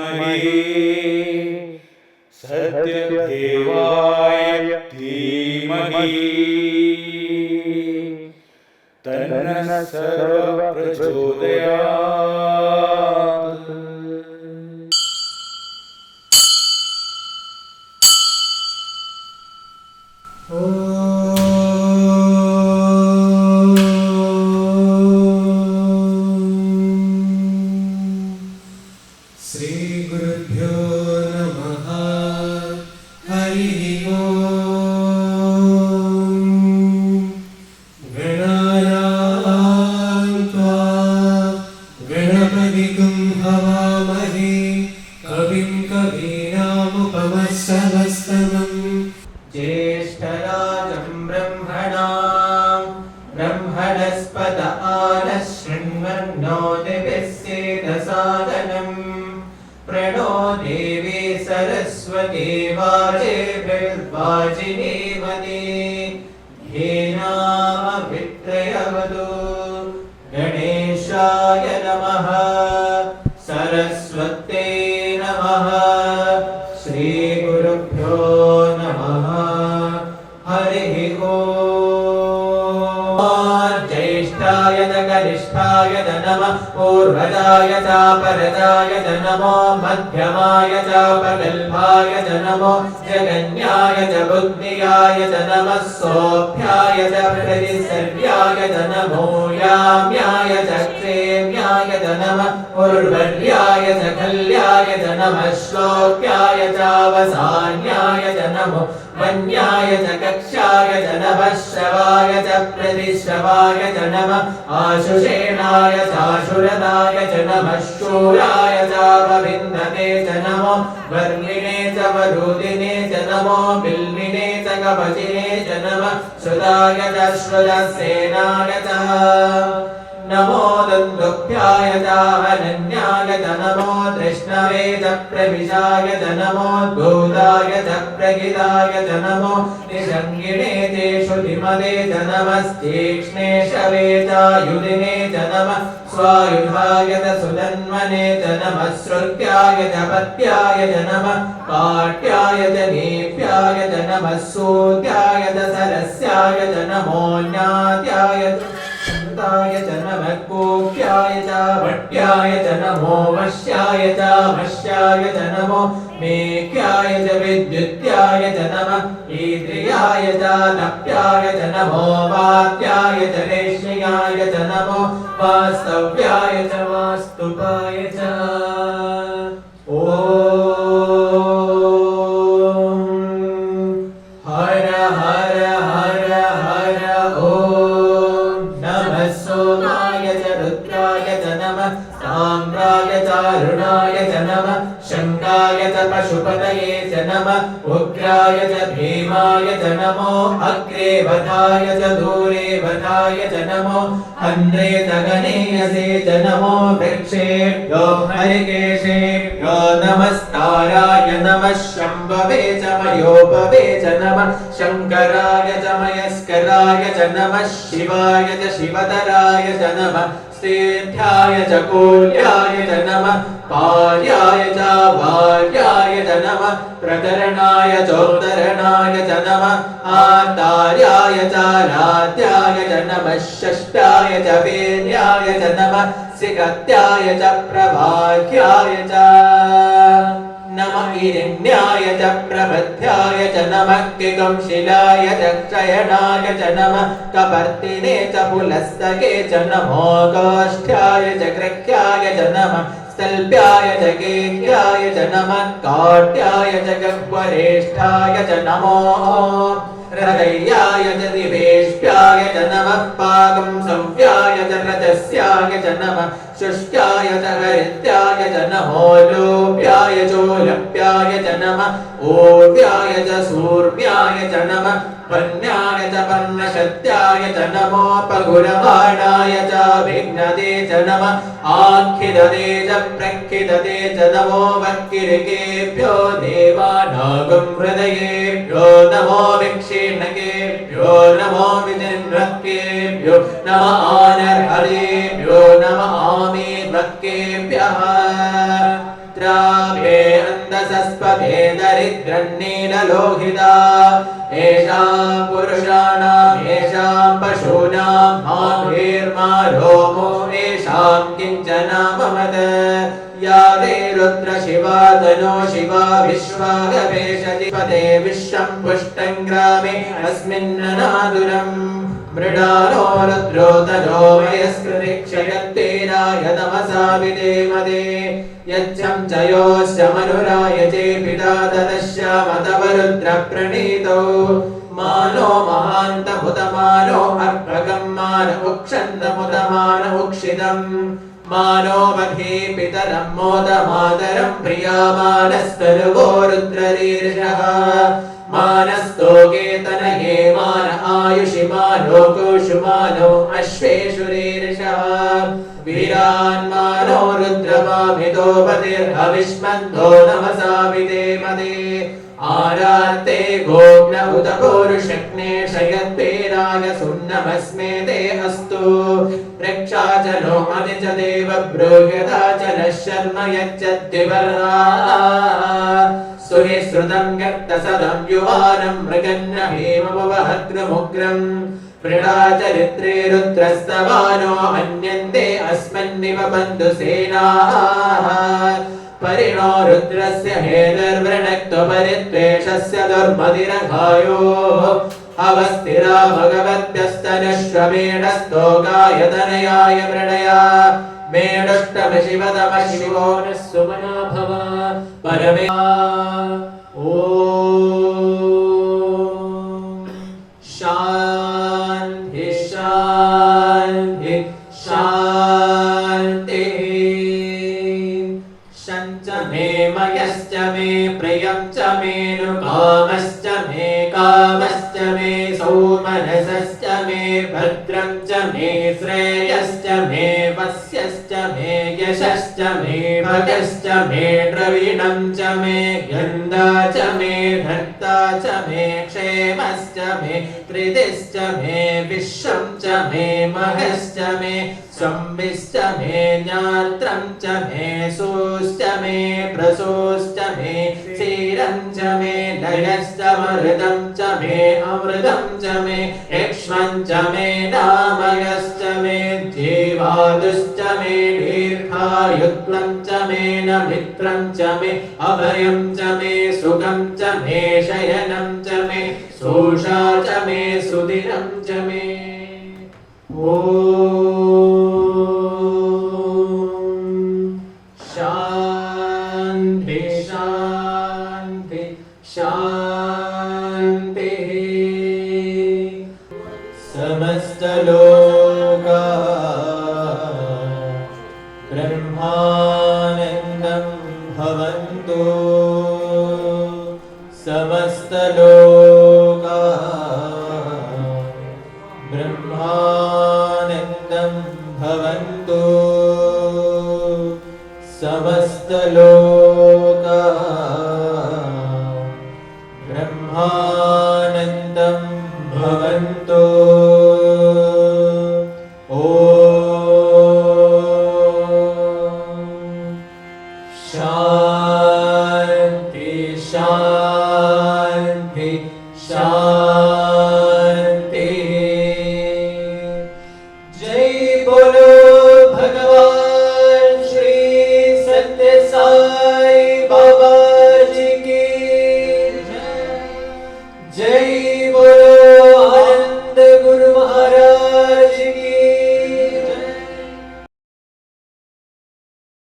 विद्महे सत्यदेवाय धीमहि तन्नः सर्वप्रचोदयात् श्रीगुरुभ्यो ब्रह्मणस्पद आनः शृण्वन्नो दिव्यस्येदसादनम् प्रणो देवी सरस्वती वाजेभिर्वाजिनीवने धेनामभित्रयवतु गणेशाय नमः पूर्वजाय च परजाय च नमो मध्यमाय च प्रगल्भाय च नमो जगन्याय च बुद्धियाय च नमः सोऽभ्याय च प्रतिसर्याय च नमो याम्याय च क्षेम्याय च नमः उर्वर्याय च खल्याय च नमः श्लोक्याय च वसान्याय च नमो वन्याय च कक्षाय च नमः श्रवाय च प्रतिश्रवाय च नमः आशुषेणाय चाशुरदाय च नमः शूराय चापविन्दते च नमो वर्णिने च वरुदिने च नमो बिल्विने च कवचिने च नमः श्रुताय च श्रुतसेनाय च नमो दन्दुभ्याय च अनन्याय च नमो तृष्णवे च प्रविशाय च नमो भूताय च प्रगिताय च नमो निषङ्गिणे तेषु धिमदे च नमस्तीक्ष्णे शवे च युधिने च नमः स्वायुधाय श्रुत्याय च पत्याय च नमः पाट्याय च नीप्याय च सरस्याय च नमो ज्ञात्याय च शान्ताय च नमः कोप्याय च भट्याय च नमो वश्याय च मश्याय च नमो मेघ्याय च विद्युत्याय च नमः ईद्रियाय च नप्याय च नमो वात्याय च रेष्म्याय च नमो वास्तव्याय च वास्तुपाय च ॐ पशुपतये च नमः उग्राय च भीमाय च नमो अग्रे वधाय च दूरे वधाय च नमो हन्त्रे च गणेयसे च नमो वृक्षेभ्यो हरिकेशेभ्यो नमस्ताराय नमः शम्भवे च मयोपवे च नमः शङ्कराय च मयस्कराय च नमः शिवाय च शिवतराय च नमः स्तेभ्याय च कोल्याय च नमः पार्याय च भार्याय च नमः, प्रकरणाय चोत्तरणाय च नमः, आतार्याय च रात्याय च नमः, षष्ठाय च वीर्याय च नमः सिगत्याय च प्रभाग्याय च। नमः हिरण्याय च प्रबध्याय च नमः किकंशिलाय च क्षयणाय च नमः कपर्तिने च पुलस्तके च नमो गोष्ठ्याय च गृह्याय च नमः स्तल्प्याय च गेह्याय च नमः काट्याय च गह्वरेष्ठाय च नमो हृदयाय च दिवेष्ट्याय च नमः पाकं संव्याय च रजस्याय च नमः शुष्क्याय च हरित्याय च नमो लोप्याय चोलप्याय च नमः ओव्याय च सूर्व्याय च नमः, पन्याय च पर्णशत्याय च नमो च विघ्नदे च नमः आख्यदते च प्रख्यदते च नमो वक्किरिकेभ्यो देवानागं हृदयेभ्यो नमो विक्षीर्णकेभ्यो नमो विनिर्भक्केभ्यो नम। वृत्रन्नीललोहिता येषां पुरुषाणाम् येषां पशूनां माभिर्मा रोमो येषां किञ्चन ममद या ते रुद्रशिवा तनो शिवा विश्वागवेशति पदे विश्वं पुष्टं ग्रामे अस्मिन्ननादुरम् मृडानो रुद्रो तनो वयस्कृतिक्षयत्तेराय तमसा विदेमदे यच्छं च योश्च मनुरायजे पिता ततश्यामतवरुद्रप्रणीतौ मानो महान्तमुतमानो अर्भकं मान उक्षन्दमुतमान उक्षितम् मानो मघे पितरं मोदमातरं प्रियामानस्तनुगो रुद्ररीर्षः मानस्तोके तनये मान आयुषि मानो कुषुमानो अश्वेषुरीर्षः वीरान्मानो रुद्रमाभितो पतिर्हविष्मन्तो नमसा विदेमदे आरात्ते गोम्न उत पौरुषग्ने शयत्पेराय सुन्नमस्मे ते अस्तु रक्षा च नो अति च देव ब्रूह्यता च नः शर्म यच्चद्विवर्रा सुनिःसृतं व्यक्तसदं युवानं मृगन्न हेमवहद्रमुग्रम् प्रणा चरित्रे रुद्रस्तवानो अन्यन्ते अस्मन्निव बन्धुसेनाः परिणो रुद्रस्य हेतर्वृणक्त्वपरित्वेषस्य दुर्मदिरघायोः അവസ്ഥിരാ ഭഗവത്യസ്തനുഷ്വേണ സ്തോകായതനയായ മൃണയ മേടഷ്ടമ ശിവതമ ശിവോ സുമനാഭവ പരമേ ഓ भद्रं च मे श्रेयश्च मे वस्यश्च मे यशश्च मे भगश्च मे द्रविणं च मे गन्धा च मे धत्ता च मे क्षेमश्च मे त्रिदिश्च मे विश्वं च मे महश्च मे संविश्च मे ज्ञात्रं च मे सोश्च मे प्रसोश्च मे क्षीरं च मे लयश्च मृदं च मे अमृतं च मे यक्ष्मं च मे नामयश्च मे जीवादुश्च मे दीर्घायुत्वं च मे न मित्रं च मे अभयं च मे सुखं च मे शयनं च मे सोषा च मे सुदिनं च मे ॐ शान्ति। समस्तलोका ब्रह्मानन्दं भवन्तु। समस्तलोका